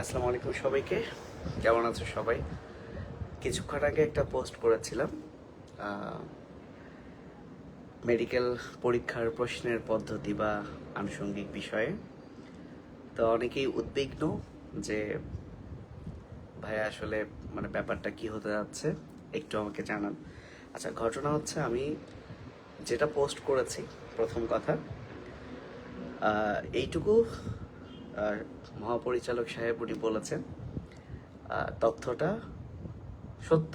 আসসালামু আলাইকুম সবাইকে। কেমন আছো সবাই? কিছুক্ষণ আগে একটা পোস্ট করেছিলাম মেডিকেল পরীক্ষার প্রশ্নের পদ্ধতি বা আনুষঙ্গিক বিষয়ে। তো অনেকেই উদ্বিগ্ন যে, ভাইয়া আসলে মানে ব্যাপারটা কি হতে যাচ্ছে, একটু আমাকে জানান। আচ্ছা ঘটনা হচ্ছে আমি যেটা পোস্ট করেছি, প্রথম কথা এইটুকু মহাপরিচালক সাহেব উনি বলেছেন তথ্যটা সত্য।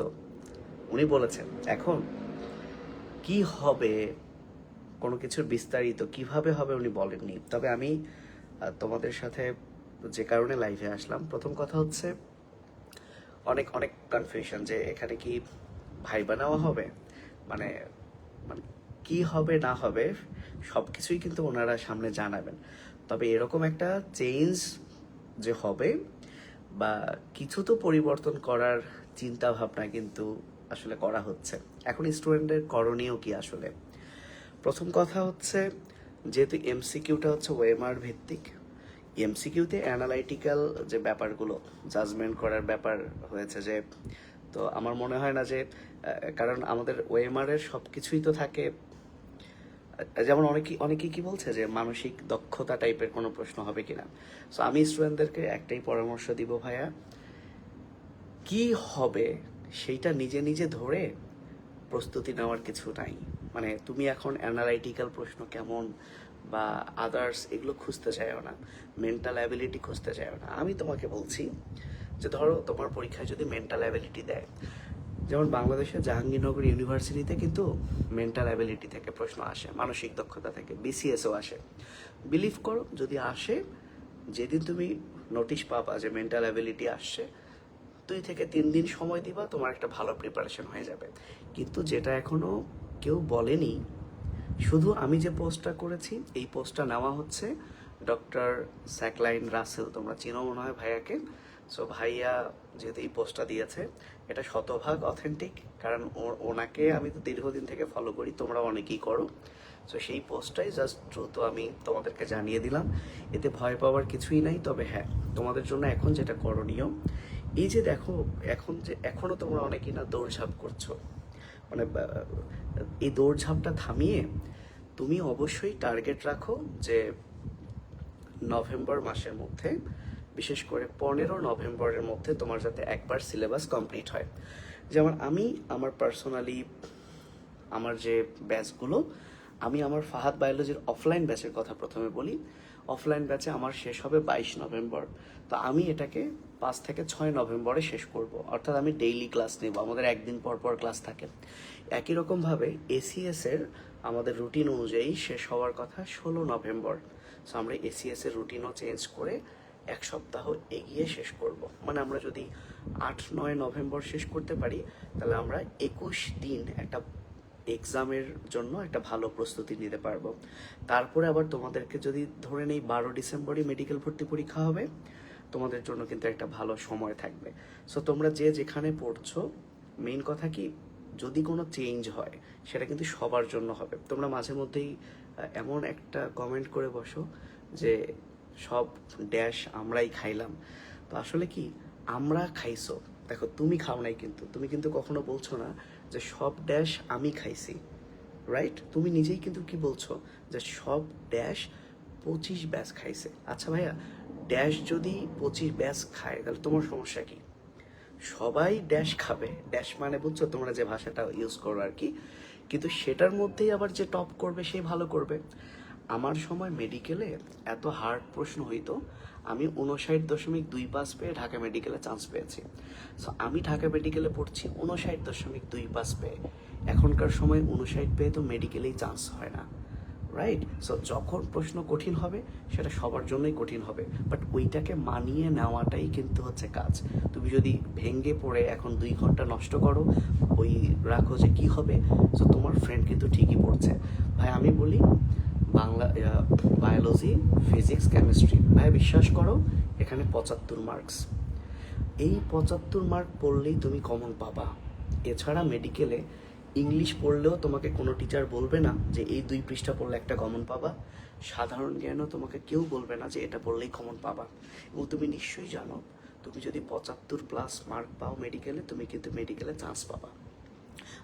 উনি বলেছেন, এখন কি হবে, কোনো কিছুর বিস্তারিত কীভাবে হবে উনি বলেননি। তবে আমি তোমাদের সাথে যে কারণে লাইভে আসলাম, প্রথম কথা হচ্ছে, অনেক অনেক কনফিউশন যে এখানে কি ভাইবা নেওয়া হবে? মানে মানে কি হবে, না হবে সব কিছুই কিন্তু ওনারা সামনে জানাবেন। তবে এরকম একটা চেঞ্জ যে হবে, বা কিছু তো পরিবর্তন করার চিন্তা ভাবনা কিন্তু আসলে করা হচ্ছে। এখন স্টুডেন্টের করণীয় কি আসলে? প্রথম কথা হচ্ছে, যেহেতু এমসিকিউটা হচ্ছে ওয়েমার ভিত্তিক এমসিকিউতে অ্যানালাইটিক্যাল যে ব্যাপারগুলো জাজমেন্ট করার ব্যাপার হয়েছে যে, তো আমার মনে হয় না যে কারণ আমাদের ওয়েমারের সব কিছুই তো থাকে যেমন অনেকে অনেকেই কি বলছে যে মানসিক দক্ষতা টাইপের কোনো প্রশ্ন হবে কিনা? সো আমি স্টুডেন্টদেরকে একটাই পরামর্শ দিব ভাইয়া, কি হবে সেইটা নিজে নিজে ধরে প্রস্তুতি নেওয়ার কিছু নাই। মানে তুমি এখন অ্যানালাইটিক্যাল প্রশ্ন কেমন বা আদার্স এগুলো খুঁজতে চাইও না মেন্টাল অ্যাবিলিটি খুঁজতে চাইও না। আমি তোমাকে বলছি যে ধরো তোমার পরীক্ষায় যদি মেন্টাল অ্যাবিলিটি দেয় যেমন বাংলাদেশের জাহাঙ্গীরনগর ইউনিভার্সিটিতে কিন্তু মেন্টাল অ্যাবিলিটি থেকে প্রশ্ন আসে, মানসিক দক্ষতা থেকে বিসিএসও আসে। বিলিভ করো, যদি আসে, যেদিন তুমি নোটিশ পাবা যে মেন্টাল অ্যাবিলিটি আসছে, দুই থেকে তিন দিন সময় দিবা, তোমার একটা ভালো প্রিপারেশন হয়ে যাবে। কিন্তু যেটা এখনও কেউ বলেনি, শুধু আমি যে পোস্টটা করেছি, এই পোস্টটা নেওয়া হচ্ছে ডক্টর স্যাকলাইন রাসেল তোমরা চিনো মনে হয় ভাইয়াকে? সো ভাইয়া যেহেতু এই পোস্টটা দিয়েছে এটা শতভাগ অথেন্টিক কারণ ওনাকে আমি তো দীর্ঘদিন থেকে ফলো করি, তোমরা অনেকেই করো। সো সেই পোস্টটাই জাস্ট দ্রুত আমি তোমাদেরকে জানিয়ে দিলাম। এতে ভয় পাওয়ার কিছুই নাই, তবে হ্যাঁ তোমাদের জন্য এখন যেটা করণীয়, এই যে দেখো, এখন যে এখনও তোমরা অনেকেই না দৌড়ঝাঁপ করছ। মানে এই দৌড়ঝাঁপটা থামিয়ে তুমি অবশ্যই টার্গেট রাখো যে নভেম্বর মাসের মধ্যে বিশেষ করে পনেরো নভেম্বরের মধ্যে তোমার যাতে একবার সিলেবাস কমপ্লিট হয়। যেমন আমি, আমার পার্সোনালি আমার যে ব্যাচগুলো আমি আমার ফাহাদ বায়োলজির অফলাইন ব্যাচের কথা প্রথমে বলি। অফলাইন ব্যাচে আমার শেষ হবে বাইশ নভেম্বর। তো আমি এটাকে পাঁচ থেকে ছয় নভেম্বরে শেষ করব। অর্থাৎ আমি ডেইলি ক্লাস নেব। আমাদের একদিন পর পর ক্লাস থাকে। একই রকমভাবে এসিএসের আমাদের রুটিন অনুযায়ী শেষ হওয়ার কথা ষোলো নভেম্বর। সো আমরা এসিএসের রুটিনও চেঞ্জ করে এক সপ্তাহ এগিয়ে শেষ করব। মানে আমরা যদি আট, নয় নভেম্বর শেষ করতে পারি, তাহলে আমরা একুশ দিন একটা এক্সামের জন্য একটা ভালো প্রস্তুতি নিতে পারব। তারপরে আবার তোমাদেরকে যদি ধরে নেই বারো ডিসেম্বরই মেডিকেল ভর্তি পরীক্ষা হবে, তোমাদের জন্য কিন্তু একটা ভালো সময় থাকবে। সো তোমরা যে যেখানে পড়ছো মেইন কথা কি, যদি কোনো চেঞ্জ হয়, সেটা কিন্তু সবার জন্য হবে। তোমরা মাঝে মধ্যেই এমন একটা কমেন্ট করে বসো যে সব ড্যাশ আমরাই খাইলাম। তো আসলে কি, আমরা খাইছো। দেখো, তুমি খাও নাই কিন্তু। তুমি কিন্তু কখনো বলছো না যে সব ড্যাশ আমি খাইছি রাইট তুমি নিজেই কিন্তু কি বলছো যে সব ড্যাশ পঁচিশ ব্যাচ খাইছে। আচ্ছা ভাইয়া ড্যাশ যদি পঁচিশ ব্যাচ খায়, তাহলে তোমার সমস্যা কি? সবাই ড্যাশ খাবে। ড্যাশ মানে বুঝছ তোমরা যে ভাষাটা ইউজ করো আর কি। কিন্তু সেটার মধ্যেই আবার যে টপ করবে, সে ভালো করবে। আমার সময় মেডিকেলে এত হার্ড প্রশ্ন হইতো, আমি উনষাট দশমিক দুই পাস পেয়ে ঢাকা মেডিকেলে চান্স পেয়েছি। সো আমি ঢাকা মেডিকেলে পড়ছি উনষাট দশমিক দুই পাস পেয়ে। এখনকার সময় উনষাট পেয়ে তো মেডিকেলেই চান্স হয় না। রাইট সো যখন প্রশ্ন কঠিন হবে, সেটা সবার জন্যই কঠিন হবে। বাট ওইটাকে মানিয়ে নেওয়াটাই কিন্তু হচ্ছে কাজ। তুমি যদি ভেঙ্গে পড়ে এখন দুই ঘণ্টা নষ্ট করো, ওই রাখো যে কি হবে। সো তোমার ফ্রেন্ড কিন্তু ঠিকই পড়ছে। ভাই, আমি বলি বাংলা বায়োলজি ফিজিক্স কেমিস্ট্রি ভাই, বিশ্বাস করো, এখানে পঁচাত্তর মার্কস এই পঁচাত্তর মার্ক পড়লেই তুমি কমন পাবা। এছাড়া মেডিকেলে ইংলিশ পড়লেও তোমাকে কোনো টিচার বলবে না যে এই দুই পৃষ্ঠা পড়লে একটা কমন পাবা। সাধারণ জ্ঞানও তোমাকে কেউ বলবে না যে এটা পড়লেই কমন পাবা। এবং তুমি নিশ্চয়ই জানো, তুমি যদি পঁচাত্তর প্লাস মার্ক পাও মেডিকেলে তুমি কিন্তু মেডিকেলে চান্স পাবা।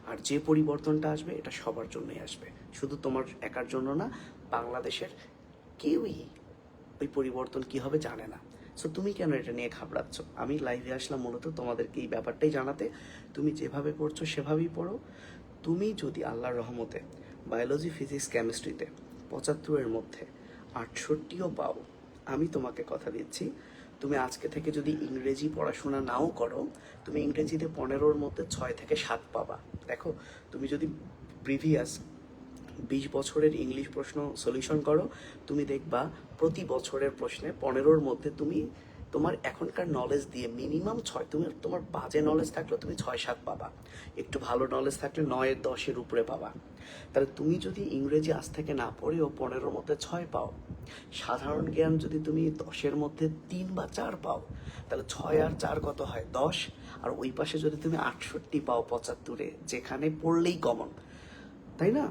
আর যে পরিবর্তনটা আসবে, এটা সবার জন্যই আসবে। শুধু তোমার একার জন্য না, বাংলাদেশের কেউই ওই পরিবর্তন কি হবে জানে না। সো তুমি কেন এটা নিয়ে ঘাবড়াচ্ছ? আমি লাইভে আসলাম মূলত তোমাদেরকে এই ব্যাপারটাই জানাতে। তুমি যেভাবে পড়ছো, সেভাবেই পড়ো। তুমি যদি আল্লাহর রহমতে বায়োলজি ফিজিক্স কেমিস্ট্রিতে পঁচাত্তরের মধ্যে আটষট্টিও পাও, আমি তোমাকে কথা দিচ্ছি। তুমি আজকে থেকে যদি ইংরেজি পড়াশোনা নাও করো, তুমি ইংরেজিতে পনেরোর মধ্যে ছয় থেকে সাত পাবা। দেখো, তুমি যদি প্রিভিয়াস বিশ বছরের ইংলিশ প্রশ্ন সলিউশন করো, তুমি দেখবা প্রতি বছরের প্রশ্নে পনেরোর মধ্যে তুমি তোমার এখনকার নলেজ দিয়ে মিনিমাম ছয়, তুমি তোমার বাজে নলেজ থাকলেও তুমি ছয়, সাত পাবা। একটু ভালো নলেজ থাকলে নয়ের দশের উপরে পাবা। তাহলে তুমি যদি ইংরেজি আজ থেকে না পড়েও পনেরোর মধ্যে ছয় পাও, সাধারণ জ্ঞান যদি তুমি দশের মধ্যে তিন বা চার পাও, তাহলে ছয় আর চার কত হয়? দশ। আর ওই পাশে যদি তুমি আটষট্টি পাও পঁচাত্তরে, যেখানে পড়লেই কমন তাই না?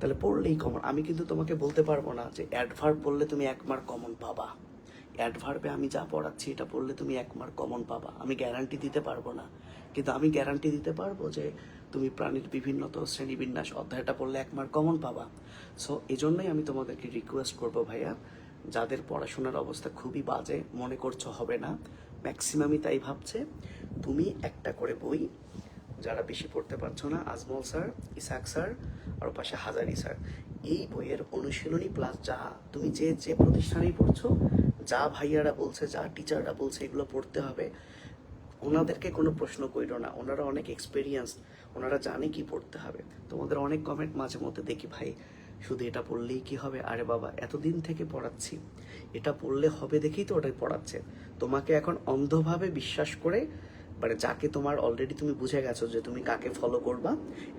তাহলে পড়লেই কমন আমি কিন্তু তোমাকে বলতে পারব না যে অ্যাডভার্ব বললে তুমি এক মার্ক কমন পাবা। অ্যাডভার্বে আমি যা পড়াচ্ছি, এটা পড়লে তুমি এক মার্ক কমন পাবা। আমি গ্যারান্টি দিতে পারব না। কিন্তু আমি গ্যারান্টি দিতে পারব যে তুমি প্রাণীর বিভিন্ন তো শ্রেণীবিন্যাস অধ্যায়টা পড়লে এক মার্ক কমন পাবা। সো এই জন্যই আমি তোমাদেরকে রিকোয়েস্ট করব ভাইয়া, যাদের পড়াশোনার অবস্থা খুবই বাজে, মনে করছ হবে না ম্যাক্সিমামই তাই ভাবছে। তুমি একটা করে বই, যারা বেশি পড়তে পারছ না, আজমল স্যার, ইসাক স্যার, আর পাশে হাজারি স্যার, এই বইয়ের অনুশীলনী প্লাস যা তুমি যে যে প্রতিষ্ঠানেই পড়ছো যা ভাইয়ারা বলছে, যা টিচাররা বলছে, এগুলো পড়তে হবে। ওনাদেরকে কোনো প্রশ্ন করিল না। ওনারা অনেক এক্সপিরিয়েন্স ওনারা জানে কি পড়তে হবে। তোমাদের অনেক কমেন্ট মাঝে মধ্যে দেখি, ভাই, শুধু এটা পড়লেই কি হবে? আরে বাবা, এতদিন থেকে পড়াচ্ছি। এটা পড়লে হবে দেখেই তো ওটাই পড়াচ্ছে। তোমাকে এখন অন্ধভাবে বিশ্বাস করে মানে যাকে তোমার অলরেডি তুমি বুঝে গেছো যে তুমি কাকে ফলো করবা,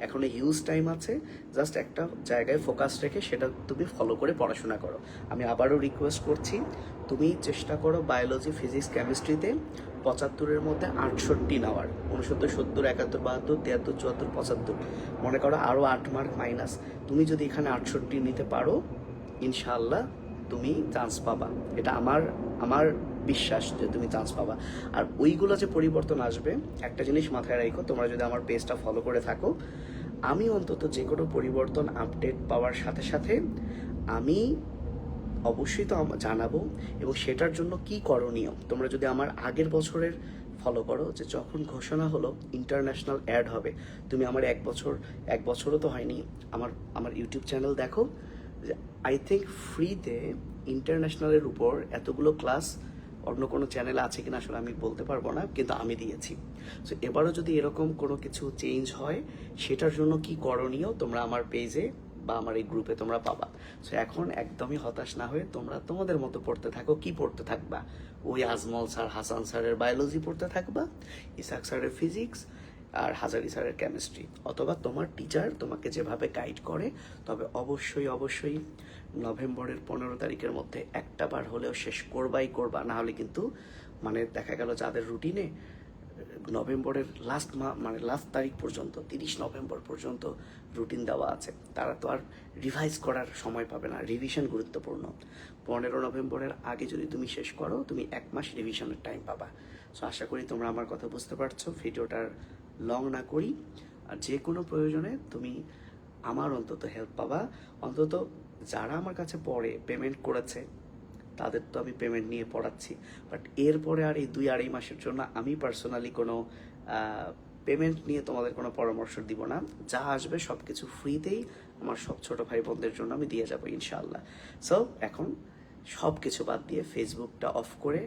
এখনও হিউজ টাইম আছে জাস্ট একটা জায়গায় ফোকাস রেখে সেটা তুমি ফলো করে পড়াশোনা করো। আমি আবারও রিকোয়েস্ট করছি, তুমি চেষ্টা করো বায়োলজি ফিজিক্স কেমিস্ট্রিতে পঁচাত্তরের মধ্যে আটষট্টি নেওয়ার। উনসত্তর, সত্তর, একাত্তর, বাহাত্তর, তিয়াত্তর, চুয়াত্তর, পঁচাত্তর। মনে করো আরও আট মার্ক মাইনাস তুমি যদি এখানে আটষট্টি নিতে পারো, ইনশাআল্লাহ তুমি চান্স পাবা। এটা আমার আমার বিশ্বাস যে তুমি চান্স পাবা। আর ওইগুলো যে পরিবর্তন আসবে, একটা জিনিস মাথায় রাখো, তোমরা যদি আমার পেজটা ফলো করে থাকো, আমি অন্তত যে কোনো পরিবর্তন আপডেট পাওয়ার সাথে সাথে আমি অবশ্যই তো জানাব এবং সেটার জন্য কি করণীয়? তোমরা যদি আমার আগের বছরের ফলো করো, যে যখন ঘোষণা হলো ইন্টারন্যাশনাল অ্যাড হবে, তুমি আমার এক বছর, এক বছরও তো হয়নি, আমার আমার ইউটিউব চ্যানেল দেখো আই থিঙ্ক ফ্রিতে ইন্টারন্যাশনালের উপর এতগুলো ক্লাস অন্য কোনো চ্যানেল আছে কিনা আসলে আমি বলতে পারব না, কিন্তু আমি দিয়েছি। সো এবারও যদি এরকম কোনো কিছু চেঞ্জ হয়, সেটার জন্য কি করণীয় তোমরা আমার পেজে বা আমার এই গ্রুপে তোমরা পাবা। সো এখন একদমই হতাশ না হয়ে তোমরা তোমাদের মতো পড়তে থাকো। কি পড়তে থাকবা? ওই আজমল স্যার হাসান স্যারের বায়োলজি পড়তে থাকবা, ইসাক স্যারের ফিজিক্স আর হাজারি স্যারের কেমিস্ট্রি অথবা তোমার টিচার তোমাকে যেভাবে গাইড করে, তবে অবশ্যই অবশ্যই নভেম্বরের পনেরো তারিখের মধ্যে একটা বার হলেও শেষ করবাই করবা। না হলে কিন্তু মানে দেখা গেল যাদের রুটিনে নভেম্বরের লাস্ট মা মানে লাস্ট তারিখ পর্যন্ত, তিরিশ নভেম্বর পর্যন্ত রুটিন দেওয়া আছে। তারা তো আর রিভাইজ করার সময় পাবে না রিভিশন গুরুত্বপূর্ণ। পনেরো নভেম্বরের আগে যদি তুমি শেষ করো, তুমি এক মাস রিভিশনের টাইম পাবা। সো আশা করি তোমরা আমার কথা বুঝতে পারছ। ভিডিওটার লং না করি, আর যে কোনো প্রয়োজনে তুমি আমার অন্তত হেল্প পাবা। অন্তত যারা আমার কাছে পড়ে পেমেন্ট করেছে, তাদের তো আমি পেমেন্ট নিয়ে পড়াচ্ছি। বাট এরপরে আর এই দুই আড়াই মাসের জন্য আমি পার্সোনালি কোনো পেমেন্ট নিয়ে তোমাদের কোনো পরামর্শ দিব না। যা আসবে সব কিছু ফ্রিতেই আমার সব ছোট ভাই বোনদের জন্য আমি দিয়ে যাব ইনশাল্লাহ সো এখন সব কিছু বাদ দিয়ে ফেসবুকটা অফ করে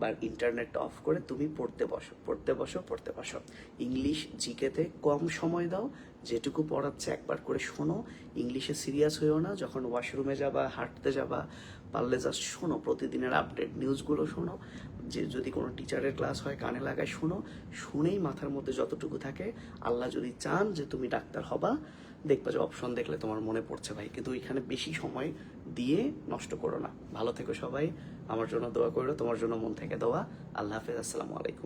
বা ইন্টারনেটটা অফ করে তুমি পড়তে বসো পড়তে বসো পড়তে বসো। ইংলিশ জিকেতে কম সময় দাও, যেটুকু পড়াচ্ছে একবার করে শোনো। ইংলিশে সিরিয়াস হয়েও না, যখন ওয়াশরুমে যাবা, হাঁটতে যাবা, পারলে জাস্ট শোনো, প্রতিদিনের আপডেট নিউজগুলো শোনো। যে যদি কোনো টিচারের ক্লাস হয়, কানে লাগায় শোনো। শুনেই মাথার মধ্যে যতটুকু থাকে, আল্লাহ যদি চান যে তুমি ডাক্তার হবা দেখবা যে অপশন দেখলে তোমার মনে পড়ছে, ভাই, কিন্তু ওইখানে বেশি সময় দিয়ে নষ্ট করো না। ভালো থেকো সবাই। আমার জন্য দোয়া করো, তোমার জন্য মন থেকে দোয়া। আল্লাহ হাফেজ, আসসালামু আলাইকুম।